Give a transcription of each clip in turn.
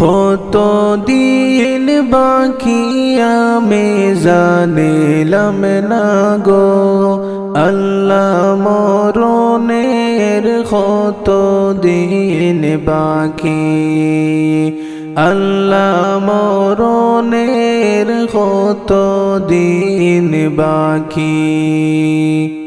কত দিন বাকি আমি জানিলাম না গো। আল্লাহ মরণের কত দিন বাকি? আল্লাহ মরণের কত দিন বাকি?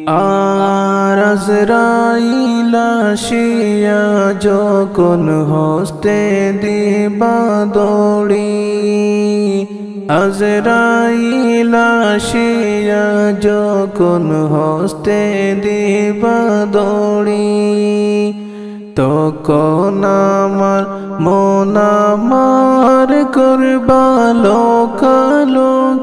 আর আজরাইলা শিয়া যখন হস্তে দিবা দৌড়ি। আজরাইলা শিয়া যখন হস্তে দিবা দৌড়ি। তখন আমার মন আমার করবা লোকালো কি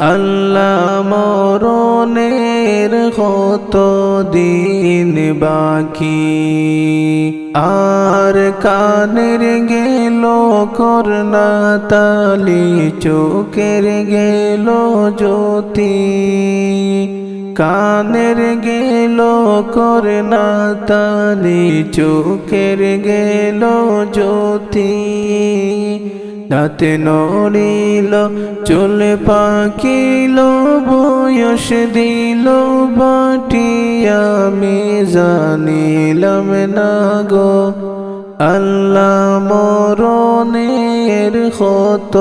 আল্লাহ মরণের কত দিন বাকি? আর কানের গেল করনা তালি চোখের গেল জ্যোতি। কানের গেল করনা তালি চোখের গেল জ্যোতি। রাতে নড়িল, চলে পাকিল, বয়স দিল বাটি। আমি জানিলাম, না গো, আল্লাহ মরণের কত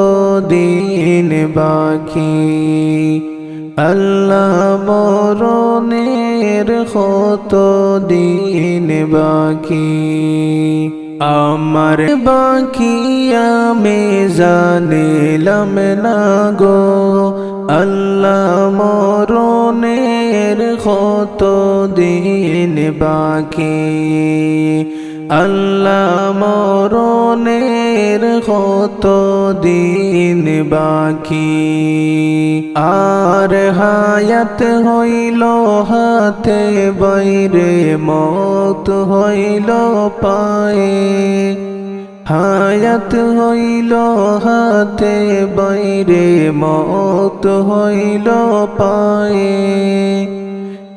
দিন বাকি? আল্লাহ মরণের কত দিন বাকি? আমার বাকি আমি জানিলাম না গো। আল্লাহ মরণের কত দিন বাকি? আল্লাহ মরণের কত দিন বাকি? আর হায়াত হইল হাতে, বাইরে মত হইল পায়ে। হায়াত হইল হাতে, বাইরে মত হইল পায়ে।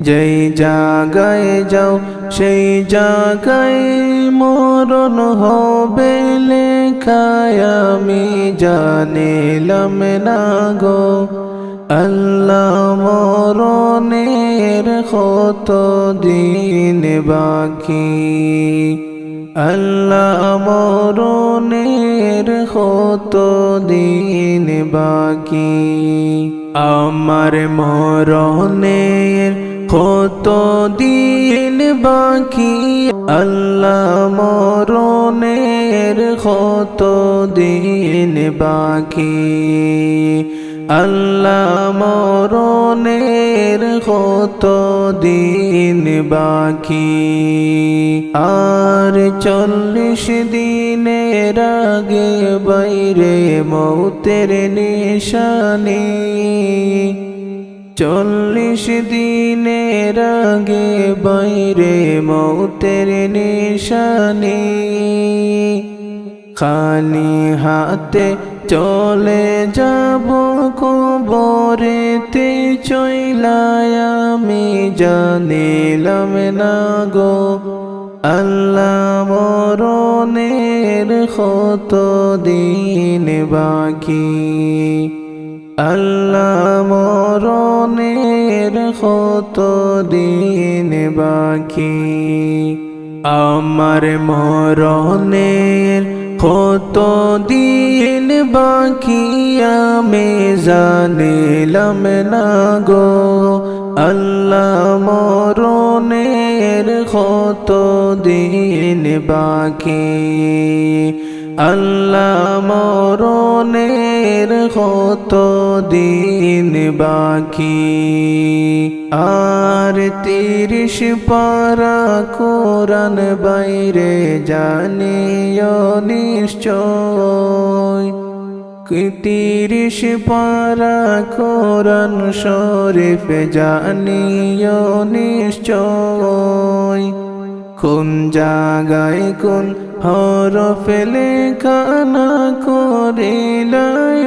যেই জাগায় যাও, সেই জাগায় মরণ হবে লেখায় আমি জানিলাম না গো। আল্লাহ মরণের কত দিন বাকি? আল্লাহ মরণের কত দিন বাকি? আমার মরণের কত দিন বাকি? আল্লাহ মরণের কত দিন বাকি? আল্লাহ মরণের কত দিন বাকি? আর চল্লিশ দিনের আগে বাইরে মৌতের নিশানি। চল্লিশ দিনের আগে বাইরে মৌতের নিশানি। খালি হাতে চলে যাব কবরেতে, চইলায় আমি জানিলাম না গো। আল্লাহ মরণের কত দিন বাকি। আল্লাহ মরণের কত দিন বাকি। আমার মরণের কত দিন বাকি আমি জানিলাম না গো। আল্লাহ মরণের কত দিন বাকি? আল্লাহ মরণের কত দিন বাকি? আর তিরিশ পারা কোরআন বাইরে জানিও নিশ্চয়। তিরিশ পারা কোরআন শরীফ জানিও নিশ্চয়। কোন জাগায় কোন হরফেলে কানা করিলায়